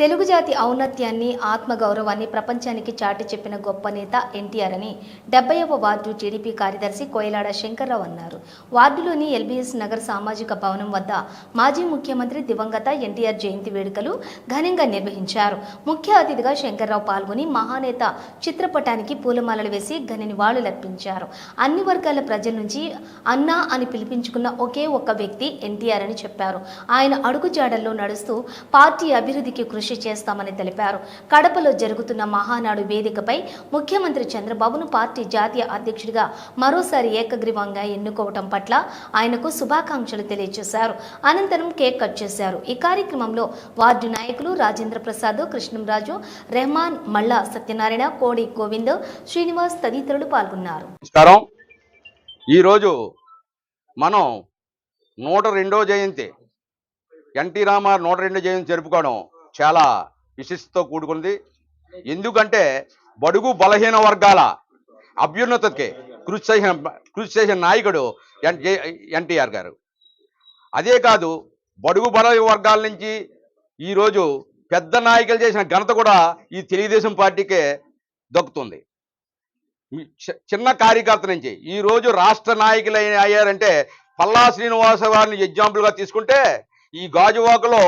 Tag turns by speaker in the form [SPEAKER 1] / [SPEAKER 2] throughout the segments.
[SPEAKER 1] తెలుగు జాతి ఔన్నత్యాన్ని ఆత్మగౌరవాన్ని ప్రపంచానికి చాటి చెప్పిన గొప్ప నేత ఎన్టీఆర్ అని డెబ్బైవ వార్డు టీడీపీ కార్యదర్శి కోయలాడ శంకర్రావు అన్నారు. వార్డులోని ఎల్బీఎస్ నగర్ సామాజిక భవనం వద్ద మాజీ ముఖ్యమంత్రి దివంగత ఎన్టీఆర్ జయంతి వేడుకలు ఘనంగా నిర్వహించారు. ముఖ్య అతిథిగా శంకర్రావు పాల్గొని మహానేత చిత్రపటానికి పూలమాలలు వేసి ఘన నివాళులర్పించారు అన్ని వర్గాల ప్రజల నుంచి అన్నా అని పిలిపించుకున్న ఒకే ఒక్క వ్యక్తి ఎన్టీఆర్ అని చెప్పారు. ఆయన అడుగుజాడల్లో నడుస్తూ పార్టీ అభివృద్ధికి కృషి చేస్తామని తెలిపారు. కడపలో జరుగుతున్న మహానాడు వేదికపై ముఖ్యమంత్రి చంద్రబాబును పార్టీ జాతీయ అధ్యక్షుడిగా మరోసారి ఏకగ్రీవంగా ఎన్నుకోవటం పట్ల ఆయనకు శుభాకాంక్షలు తెలియజేశారు. అనంతరం కేక్ కట్ చేశారు. ఈ కార్యక్రమంలో వార్డు నాయకులు రాజేంద్ర ప్రసాద్ కృష్ణంరాజు రెహమాన్ మల్లా సత్యనారాయణ కోడి గోవింద్ శ్రీనివాస్ తదితరులు పాల్గొన్నారు.
[SPEAKER 2] ఈరోజు మనం నూట రెండో జయంతి. ఎన్టీ రామారావు నూట రెండో జయంతి జరుపుకోవడం చాలా విశిష్టతో కూడుకుంది ఎందుకంటే బడుగు బలహీన వర్గాల అభ్యున్నతకి కృషి చేసిన కృషి చేసిన నాయకుడు ఎన్ జే- ఎన్టీఆర్ గారు. అదే కాదు బడుగు బలహీన వర్గాల నుంచి ఈరోజు పెద్ద నాయకులు చేసిన ఘనత కూడా ఈ తెలుగుదేశం పార్టీకే దక్కుతుంది. చి- చిన్న కార్యకర్త నుంచి ఈ రోజు రాష్ట్ర నాయకులు అయ్యారంటే పల్లా శ్రీనివాస వారిని ఎగ్జాంపుల్గా తీసుకుంటే ఈ గాజువాకలో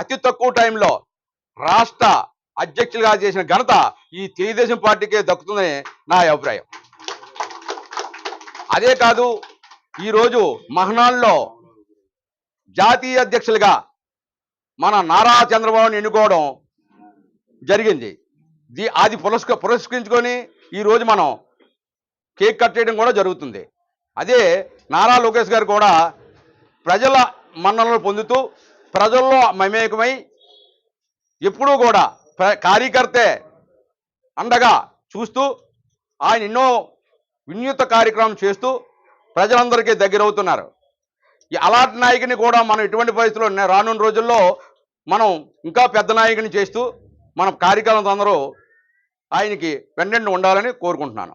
[SPEAKER 2] అతి తక్కువ టైంలో రాష్ట్ర అధ్యక్షులుగా చేసిన ఘనత ఈ తెలుగుదేశం పార్టీకే దక్కుతుందని నా అభిప్రాయం. అదే కాదు ఈరోజు మహనాల్లో జాతీయ అధ్యక్షులుగా మన నారా చంద్రబాబుని ఎన్నుకోవడం జరిగింది. ది అది పురస్క పురస్కరించుకొని ఈరోజు మనం కేక్ కట్ చేయడం కూడా జరుగుతుంది. అదే నారా లోకేష్ గారు కూడా ప్రజల మన్ననలు పొందుతూ ప్రజల్లో మమేకమై ఎప్పుడూ కూడా ప్ర- కార్యకర్తే అండగా చూస్తూ ఆయన ఎన్నో వినూత కార్యక్రమం చేస్తూ ప్రజలందరికీ దగ్గర అవుతున్నారు ఈ అలాంటి నాయకుని కూడా మనం ఎటువంటి పరిస్థితుల్లో రానున్న రోజుల్లో మనం ఇంకా పెద్ద నాయకుని చేస్తూ మన కార్యకర్తలందరూ ఆయనకి వెన్నెండు ఉండాలని కోరుకుంటున్నాను.